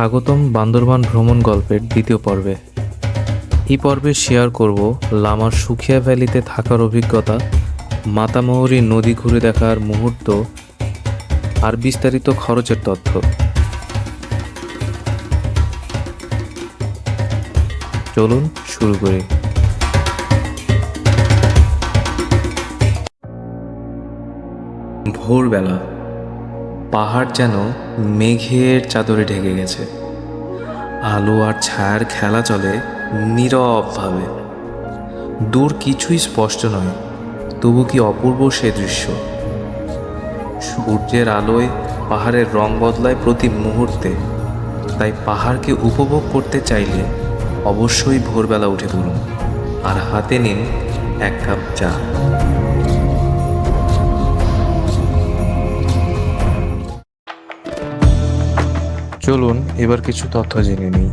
স্বাগতম বান্দরবান ভ্রমণ গল্পের দ্বিতীয় পর্বে। এই পর্বে শেয়ার করব লামার সুখিয়া ভ্যালিতে থাকার অভিজ্ঞতা, মাতামহরী নদী ঘুরে দেখার মুহূর্ত আর বিস্তারিত খরচের তথ্য। চলুন শুরু করি। ভোরবেলা পাহাড় যেন মেঘের চাদরে ঢেকে গেছে। আলো আর ছায়ার খেলা চলে নীরবভাবে। দূর কিছুই স্পষ্ট নয়, তবু কি অপূর্ব সে দৃশ্য। সূর্যের আলোয় পাহাড়ের রং বদলায় প্রতি মুহূর্তে, তাই পাহাড়কে উপভোগ করতে চাইলে অবশ্যই ভোরবেলা উঠে পড়ুন, আর হাতে নিন এক কাপ চা। চলুন, এবার কিছু তথ্য জেনে নিই।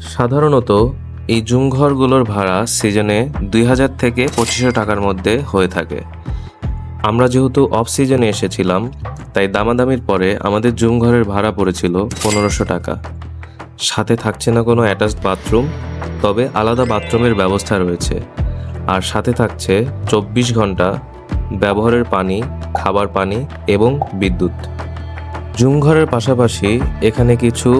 সাধারণত, এই জুম ঘরগুলোর ভাড়া সিজনে দুই হাজার থেকে পঁচিশশো টাকার মধ্যে হয়ে থাকে। আমরা যেহেতু অফ সিজনে এসেছিলাম, তাই দামাদামির পরে আমাদের জুম ঘরের ভাড়া পড়েছিল পনেরোশো টাকা। সাথে থাকছে না কোনো অ্যাটাচড বাথরুম তবে আলাদা বাথরুমের ব্যবস্থা রয়েছে। আর সাথে থাকছে চব্বিশ ঘণ্টা ব্যবহারের পানি, খাবার পানি এবং বিদ্যুৎ। জুম ঘরের পাশাপাশি এখানে কিছু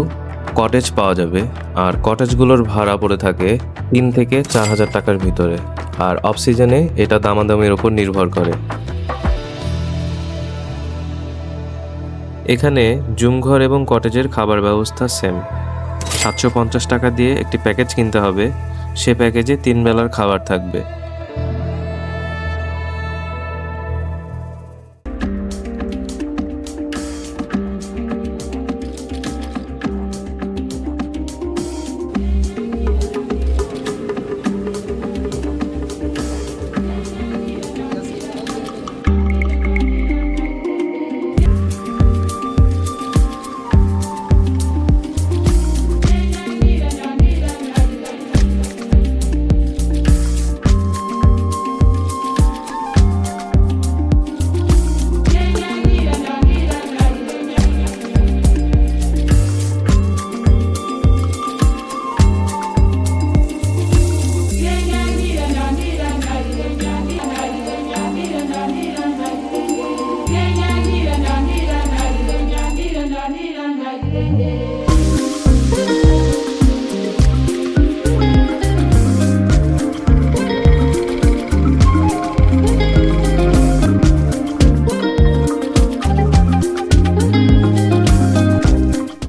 কটেজ পাওয়া যাবে। আর কটেজগুলোর ভাড়া পড়ে থাকে তিন থেকে চার হাজার টাকার ভিতরে। আর অফ সিজনে এটা দামাদামির ওপর নির্ভর করে। এখানে জুমঘর এবং কটেজের খাবার ব্যবস্থা সেম সাতশো পঞ্চাশ টাকা দিয়ে একটি প্যাকেজ কিনতে হবে। সে প্যাকেজে তিন বেলার খাবার থাকবে।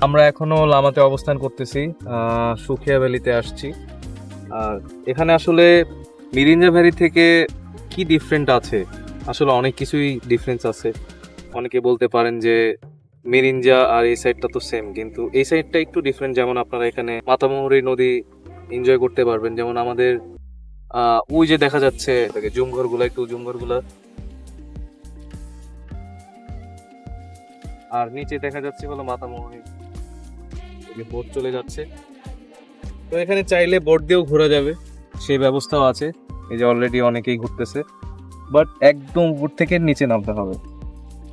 আমরা এখনও লামাতে অবস্থান করতেছি সুখিয়া ভ্যালিতে আসছি। আর এখানে আসলে মিরিঞ্জা ভ্যালি থেকে কি ডিফারেন্ট আছে? আসলে অনেক কিছুই ডিফারেন্স আছে। অনেকে বলতে পারেন যে মিরিঞ্জা আর এই সাইডটা তো সেম কিন্তু এই সাইডটা একটু ডিফারেন্ট যেমন আপনারা এখানে মাতামুহুরি নদী এনজয় করতে পারবেন। যেমন আমাদের ওই যে দেখা যাচ্ছে জুমঘরগুলো, একটু জুমঘরগুলো। আর নিচে দেখা যাচ্ছে হলো মাতামুহুরি বোট চলে যাচ্ছে। তো এখানে চাইলে বোট দিয়েও ঘোরা যাবে, সেই ব্যবস্থাও আছে। এই যে অলরেডি অনেকেই ঘুরতেছে। বাট একদম উপর থেকে নিচে নামতে হবে।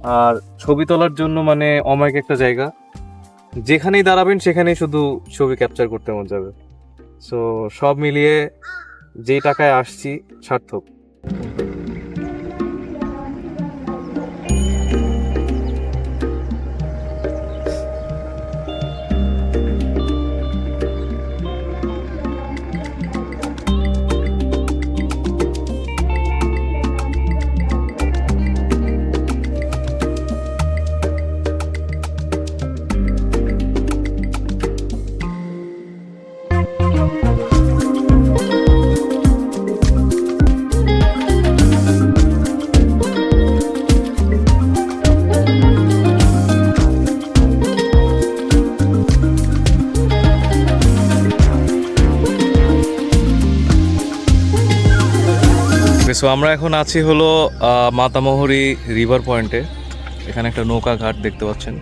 আর ছবি তোলার জন্য মানে অমায়িক একটা জায়গা। যেখানেই দাঁড়াবেন, সেখানেই শুধু ছবি ক্যাপচার করতে মন যাবে। সো সব মিলিয়ে যেই টাকায় আসছি, সার্থক। সো আমরা এখন আছি হলো মাতামহরি রিভার পয়েন্টে। এখানে একটা নৌকা ঘাট দেখতে পাচ্ছেন।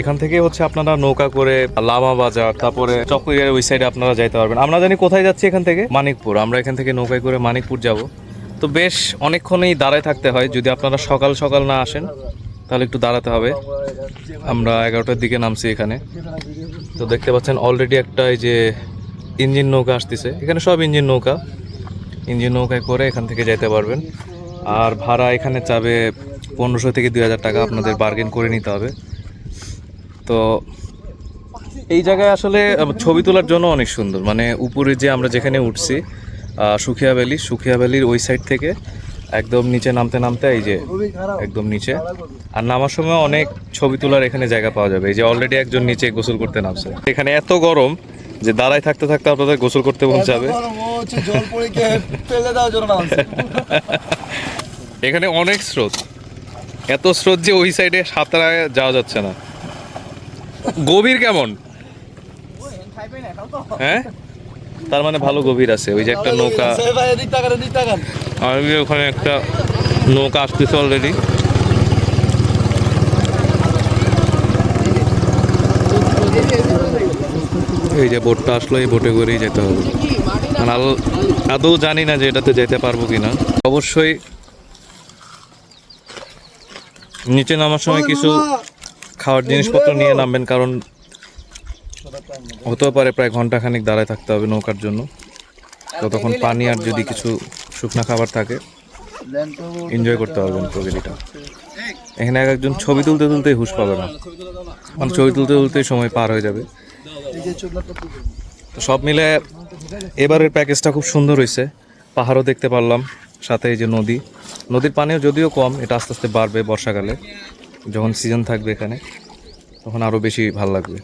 এখান থেকে হচ্ছে আপনারা নৌকা করে লামা বাজার, তারপরে চকরিয়ার ওই সাইডে আপনারা যাইতে পারবেন। আমরা জানি কোথায় যাচ্ছি এখান থেকে? মানিকপুর। আমরা এখান থেকে নৌকায় করে মানিকপুর যাব। তো বেশ অনেকক্ষণই দাঁড়ায় থাকতে হয়। যদি আপনারা সকাল সকাল না আসেন, তাহলে একটু দাঁড়াতে হবে। আমরা এগারোটার দিকে নামছি এখানে। তো দেখতে পাচ্ছেন অলরেডি একটা এই যে ইঞ্জিন নৌকা আসতেছে। এখানে সব ইঞ্জিন নৌকা। ইঞ্জিন নৌকায় করে এখান থেকে যেতে পারবেন। আর ভাড়া এখানে চাবে পনেরোশো থেকে দুই হাজার টাকা আপনাদের বার্গেন করে নিতে হবে। তো এই জায়গায় আসলে ছবি তোলার জন্য অনেক সুন্দর। মানে উপরে যে আমরা যেখানে উঠছি সুখিয়া ভ্যালি, সুখিয়া ভ্যালির ওই সাইড থেকে একদম নিচে নামতে নামতে এই যে একদম নিচে। আর নামার সময় অনেক ছবি তোলার এখানে জায়গা পাওয়া যাবে। এই যে অলরেডি একজন নিচে গোসল করতে নামছে। এখানে এত গরম যে দাঁড়ায় থাকতে থাকতে আপনাদের গোসল করতে মন যাবে। এখানে অনেক স্রোত। এত স্রোত যে ওই সাইডে সাঁতারা যাওয়া যাচ্ছে না। গভীর কেমন? হ্যাঁ? তার মানে ভালো গভীর আছে ওই যে একটা নৌকা। আর ওখানে একটা নৌকা আসতেছে অলরেডি এই যে বোটটা আসলো এই বোটে করেই যেতে হবে। মানে আদৌ জানি না যে এটাতে যেতে পারব কিনা। অবশ্যই নিচে নামার সময় কিছু খাওয়ার জিনিসপত্র নিয়ে নামবেন কারণ হতেও পারে প্রায় ঘন্টাখানিক দাঁড়ায় থাকতে হবে নৌকার জন্য। ততক্ষণ পানি আর যদি কিছু শুকনা খাবার থাকে এনজয় করতে পারবেন প্রকৃতিটা। এখানে এক একজন ছবি তুলতে তুলতেই হুশ পাবে না। মানে ছবি তুলতে তুলতেই সময় পার হয়ে যাবে। তো সব মিলে এবারের প্যাকেজটা খুব সুন্দর হয়েছে। পাহাড়ও দেখতে পারলাম, সাথে এই যে নদী। নদীর পানিও যদিও কম, এটা আস্তে আস্তে বাড়বে বর্ষাকালে। যখন সিজন থাকবে এখানে, তখন আরও বেশি ভালো লাগবে।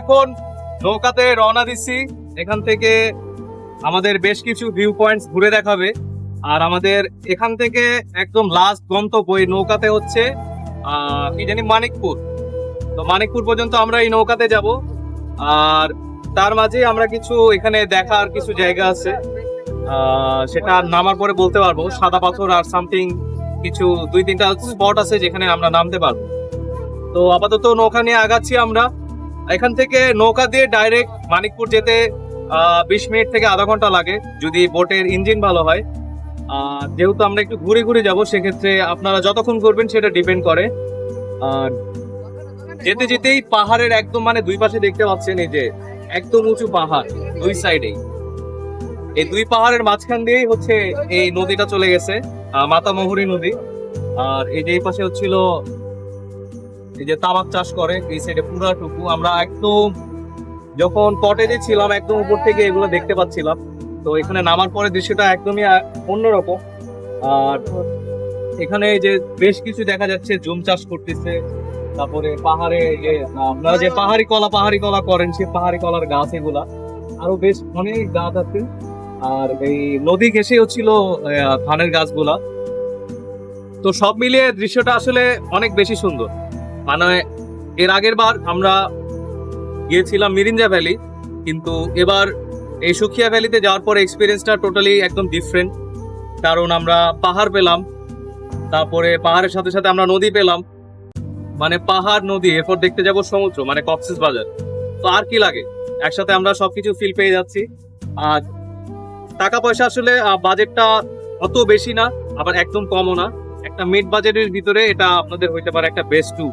এখন নৌকাতে রওনা দিচ্ছি। এখান থেকে আমাদের বেশ কিছু ভিউ পয়েন্টস ঘুরে দেখাবে। আর আমাদের এখান থেকে একদম লাস্ট গন্তব্য এই নৌকাতে হচ্ছে কি জানি মানিকপুর। তো মানিকপুর পর্যন্ত আমরা এই নৌকাতে যাব। আর তার মাঝে আমরা কিছু এখানে দেখার কিছু জায়গা আছে। সেটা নামার পরে বলতে পারব। সাদা পাথর আর সামথিং কিছু দুই তিনটা স্পট আছে যেখানে আমরা নামতে পারব। তো আপাতত নৌকা নিয়ে আগাচ্ছি আমরা। এখান থেকে নৌকা দিয়ে ডাইরেক্ট মানিকপুর যেতে বিশ মিনিট থেকে আধা ঘণ্টা লাগে, যদি বোটের ইঞ্জিন ভালো হয়। যেহেতু আমরা একটু ঘুরে ঘুরে যাব, সেক্ষেত্রে আপনারা যতক্ষণ করবেন সেটা ডিপেন্ড করে। আর যেতে যেতেই পাহাড়ের একদম মানে দুই পাশে দেখতে পাচ্ছেন এই যে, একদম উঁচু পাহাড়, দুই সাইডেই এই দুই পাহাড়ের মাঝখান দিয়েই হচ্ছে এই নদীটা চলে গেছে মাতামহুরী নদী। আর এই যে এই পাশে হচ্ছিল এই যে তামাক চাষ করে এই সাইডে পুরাটুকু। আমরা একদম যখন কটেজে ছিলাম একদম উপর থেকে এগুলো দেখতে পাচ্ছিলাম। তো এখানে নামার পরে দৃশ্যটা একদমই অন্যরকম। আর এখানে যে বেশ কিছু দেখা যাচ্ছে জুম চাষ করতেছে। তারপরে পাহাড়ে যে আপনারা যে পাহাড়ি কলা পাহাড়ি কলা করেন সেই পাহাড়ি কলার গাছ এগুলা। আরও বেশ অনেক গাছ আছে। আর এই নদী ঘেসে হচ্ছিল আহ, ধানের গাছগুলা। তো সব মিলিয়ে দৃশ্যটা আসলে অনেক বেশি সুন্দর। মানে এর আগের বার আমরা গিয়েছিলাম মিরিঞ্জা ভ্যালি, কিন্তু এবার এই সুখিয়া ভ্যালিতে যাওয়ার পর এক্সপিরিয়েন্সটা টোটালি একদম ডিফারেন্ট কারণ আমরা পাহাড় পেলাম, তারপরে পাহাড়ের সাথে সাথে আমরা নদী পেলাম। মানে পাহাড়, নদী, এরপর দেখতে যাব সমুদ্র মানে কক্সেস বাজার। তো আর কি লাগে? একসাথে আমরা সবকিছু ফিল পেয়ে যাচ্ছি। আর টাকা পয়সা আসলে বাজেটটা অত বেশি না, আবার একদম কমও না। একটা মিড বাজেটের ভিতরে এটা আপনাদের হইতে পারে একটা বেস্ট ট্যুর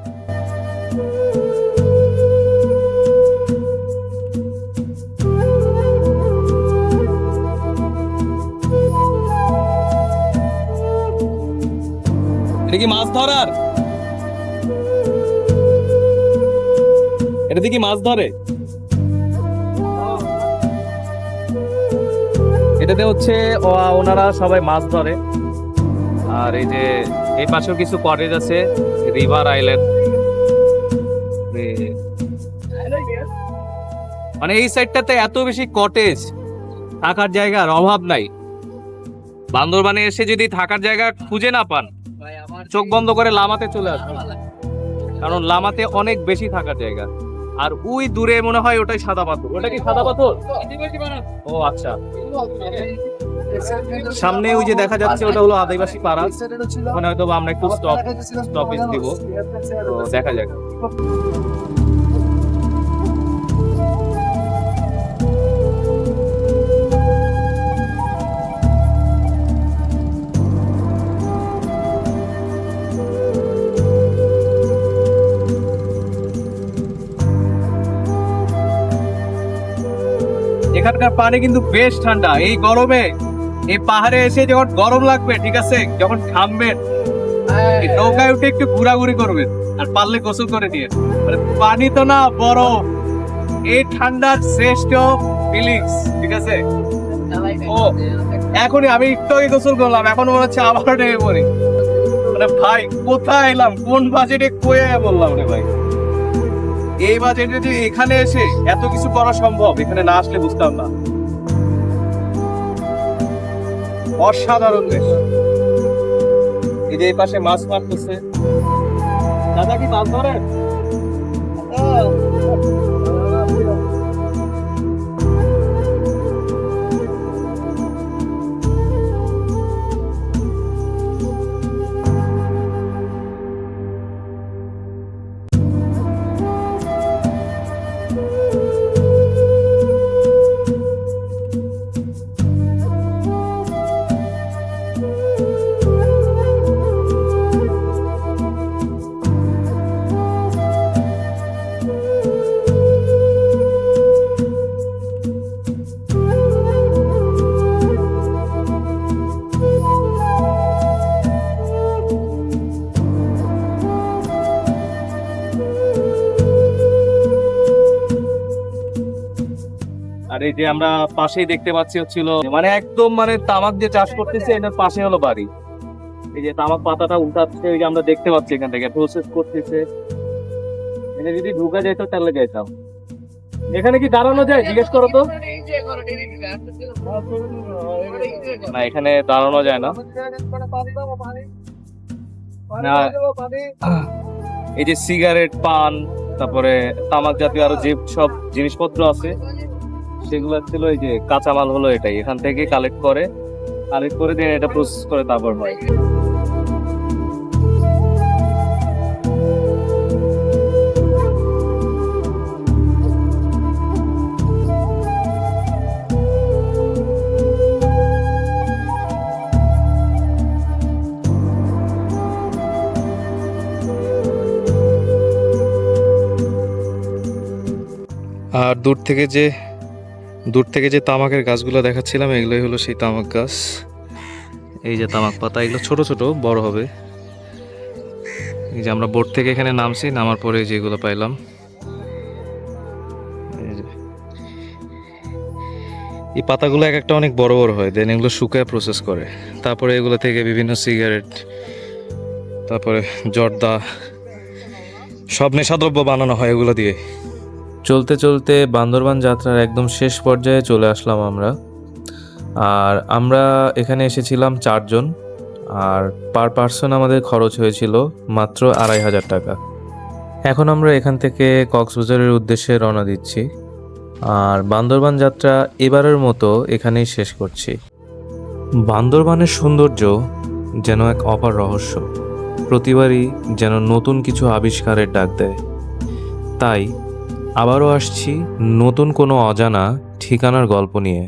এটা কি মাছ ধরার? এটা কি মাছ ধরে। এটাতে হচ্ছে ওনারা সবাই মাছ ধরে। আর এই যে, এই পাশেও কিছু কটেজ আছে রিভার আইল্যান্ড মানে এই সাইডটাতে এত বেশি কটেজ থাকার জায়গার অভাব নাই। বান্দরবানে এসে যদি থাকার জায়গা খুঁজে না পান চোখ বন্ধ করে লামাতে চলে আসবে। কারণ লামাতে অনেক বেশি থাকার জায়গা। আর ওই দূরে মনে হয় ওটাই সাদা পাথর। ওটা কি সাদা পাথর? ও আচ্ছা। সামনে ওই যে দেখা যাচ্ছে ওটা হলো আদিবাসী পাড়া। মানে হয়তো আমরা একটু স্টপ স্টপেজ দিব। তো দেখা যাক। এখানকার পানি কিন্তু বেশ ঠান্ডা। এই গরমে, এই পাহাড়ে এসে যখন গরম লাগবে, ঠিক আছে? যখন থামবেন নৌকায় উঠে একটু ঘোরাঘুরি করবেন আর পারলে গোসল করে দিয়ে মানে পানি তো না, বরফ। এই ঠান্ডার শ্রেষ্ঠ ফিলিংস ঠিক আছে? ও, এখনই আমি একটু গোসল করলাম, এখন মনে হচ্ছে আবার নেমে পড়ি। মানে ভাই, কোথায় এলাম? কোন বাজেটে কয়ে বললাম রে ভাই? এই বাজেটে যে এখানে এসে এত কিছু করা সম্ভব, এখানে না আসলে বুঝতাম না। অসাধারণ দেশ এই যে এই পাশে মাছ মারতেছে। দাদা কি মাছ ধরে এই যে আমরা পাশেই দেখতে পাচ্ছি হচ্ছিল মানে একদম মানে তামাক যে চাষ করতেছে, এটার পাশে হলো বাড়ি। এই যে তামাক পাতাটা উল্টাচ্ছে, এই যে আমরা দেখতে পাচ্ছি এখান থেকে প্রসেস করতেছে। এটা যদি ঢুকা যেত তাহলে যেতাম এখানে কি দাঁড়ানো যায়, জিজ্ঞেস করো তো। না, এখানে দাঁড়ানো যায় না। এই যে সিগারেট পান, তারপরে তামাক জাতীয় আরও যে সব জিনিসপত্র আছে সেগুলো ছিল এই যে কাঁচামাল হলো এটাই। এখান থেকে কালেক্ট করে কালেক্ট করে দিয়ে এটা প্রসেস করে তারপর হয়। আর দূর থেকে যে দূর থেকে যে তামাকের গাছগুলো দেখাচ্ছিলাম, এগুলোই হলো সেই তামাক গাছ। এই যে তামাক পাতা, এগুলো ছোট ছোট, বড় হবে। এই যে আমরা বোট থেকে এখানে নামছি, নামার পরে যেগুলো পাইলাম। এই পাতাগুলো এক একটা অনেক বড় বড় হয় দেন এগুলো শুকায় প্রসেস করে। তারপরে এগুলো থেকে বিভিন্ন সিগারেট তারপরে জর্দা, সব নেশাদ্রব্য বানানো হয় এগুলো দিয়ে। চলতে চলতে বান্দরবান যাত্রার একদম শেষ পর্যায়ে চলে আসলাম আমরা। আর আমরা এখানে এসেছিলাম চারজন, আর পার পার্সন আমাদের খরচ হয়েছিল মাত্র আড়াই হাজার টাকা। এখন আমরা এখান থেকে কক্সবাজারের উদ্দেশ্যে রওনা দিচ্ছি, আর বান্দরবান যাত্রা এবারের মতো এখানেই শেষ করছি। বান্দরবানের সৌন্দর্য যেন এক অপার রহস্য, প্রতিবারই যেন নতুন কিছু আবিষ্কারের ডাক দেয়। তাই আবারও আসছি নতুন কোনো অজানা ঠিকানার গল্প নিয়ে।